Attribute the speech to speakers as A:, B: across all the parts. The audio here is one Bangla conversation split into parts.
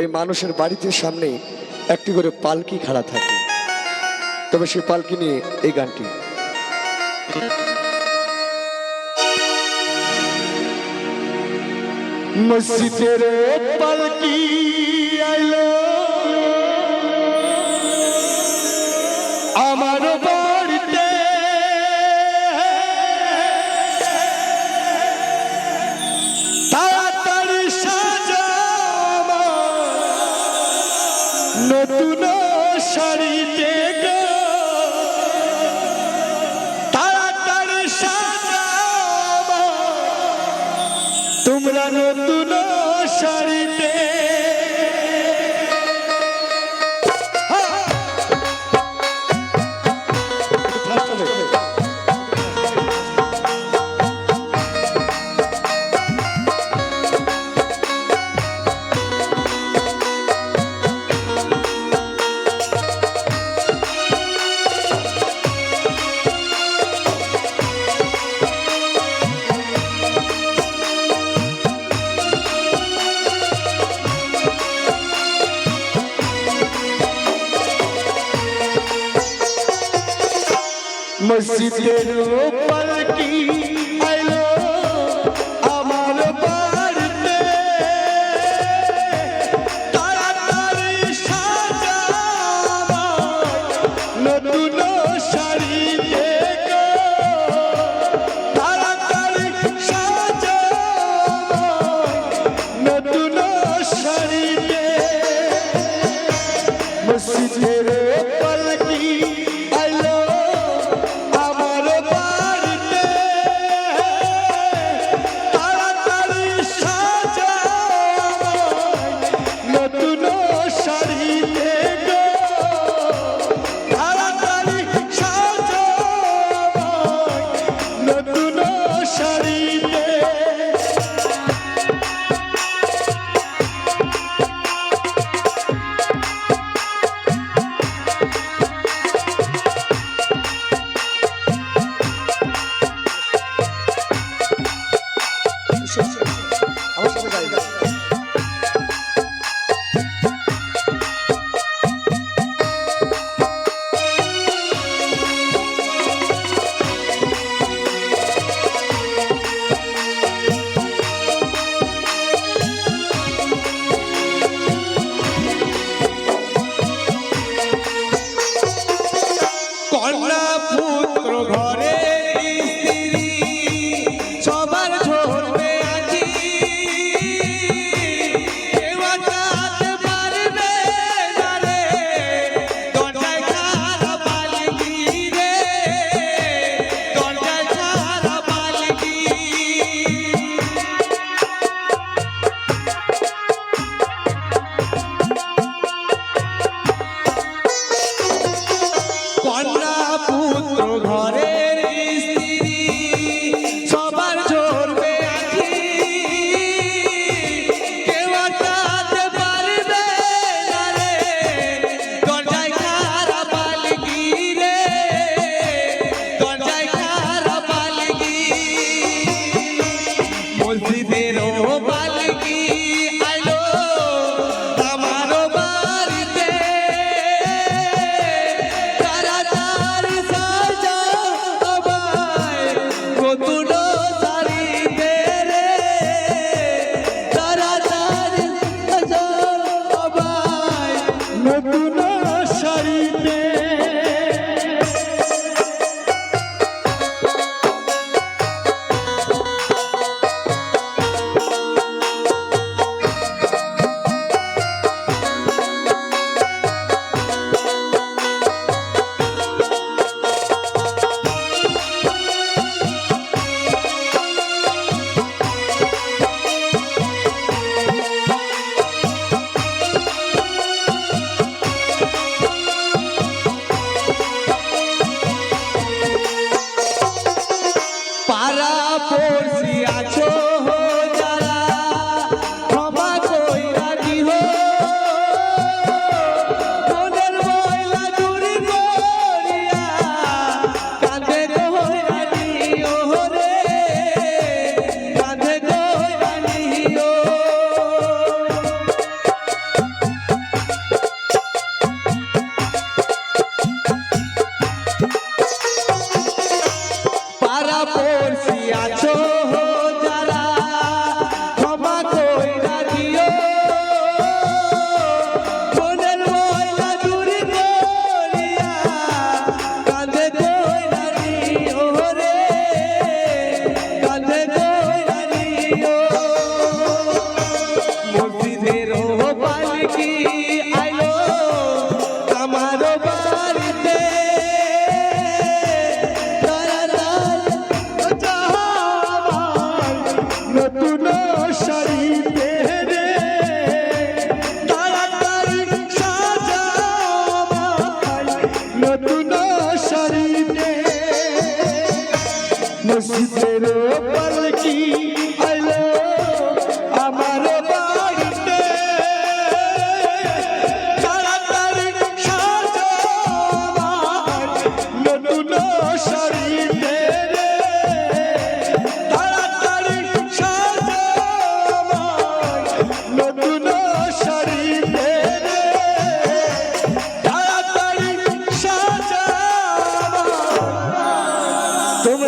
A: এই মানুষের বাড়িতে সামনে একটি করে পালকি খাড়া থাকে। তবে সেই পালকি নিয়ে এই গানটি। মসজিদের পালকি আইলো। আমার শাড়িতে তাড়াতাড়ি সাজা তোমরা নতুন শাড়িতে মসজিদের পালকি আইলো আমার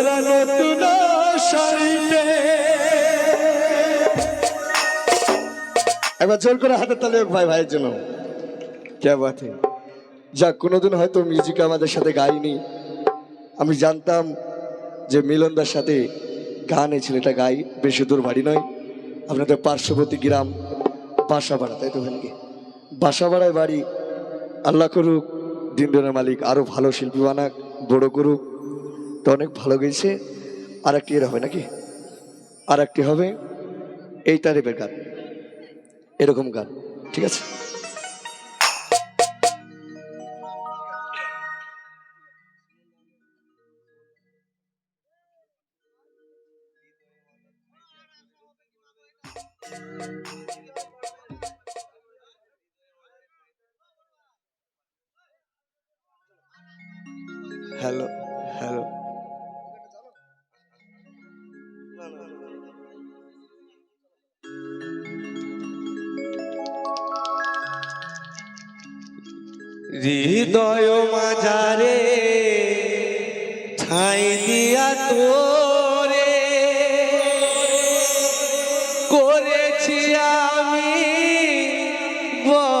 B: তোমরা নতুন শাড়িতে
A: একবার জোর করে হাতের তালে ভাই ভাইয়ের জন্য। কে বাতে যাক কোনোদিন হয়তো মিউজিক আমাদের সাথে গাইনি। আমি জানতাম যে মিলনদার সাথে গান এই ছেলেটা গাই বেশি দূর বাড়ি নয়। আপনাদের পার্শ্ববর্তী গ্রাম বাসাপাড়া তাই তো নাকি বাসাপাড়ায় বাড়ি আল্লাহ করুক দিনদনের মালিক আরও ভালো শিল্পী বানাক বড় করুক। তো অনেক ভালো গেছে আর একটি এর হবে নাকি? আর একটি হবে এই টাইপের গান। এরকম গান, ঠিক আছে? Hello hello.
B: হৃদয় মাঝারে ঠাই দিয়া তোরে। করেছি আমি বড়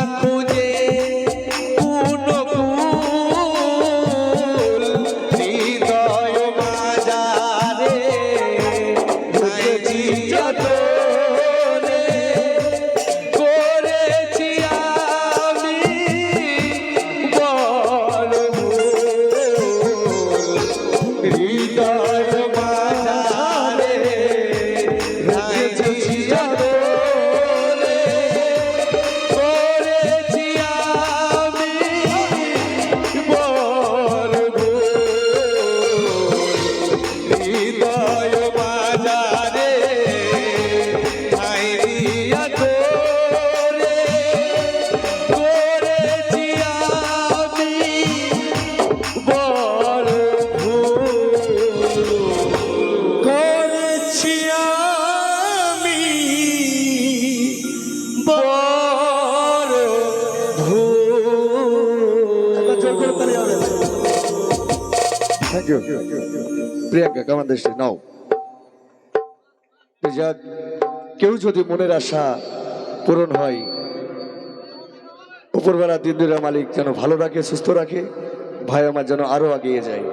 A: থ্যাংক you. প্রিয়াঙ্কা, কেমন দেশে নাও যাক কেউ যদি মনের আশা পূরণ হয় উপরবেলা দিন মালিক যেন ভালো রাখে, সুস্থ রাখে, ভাই আমার যেন আরও এগিয়ে যায়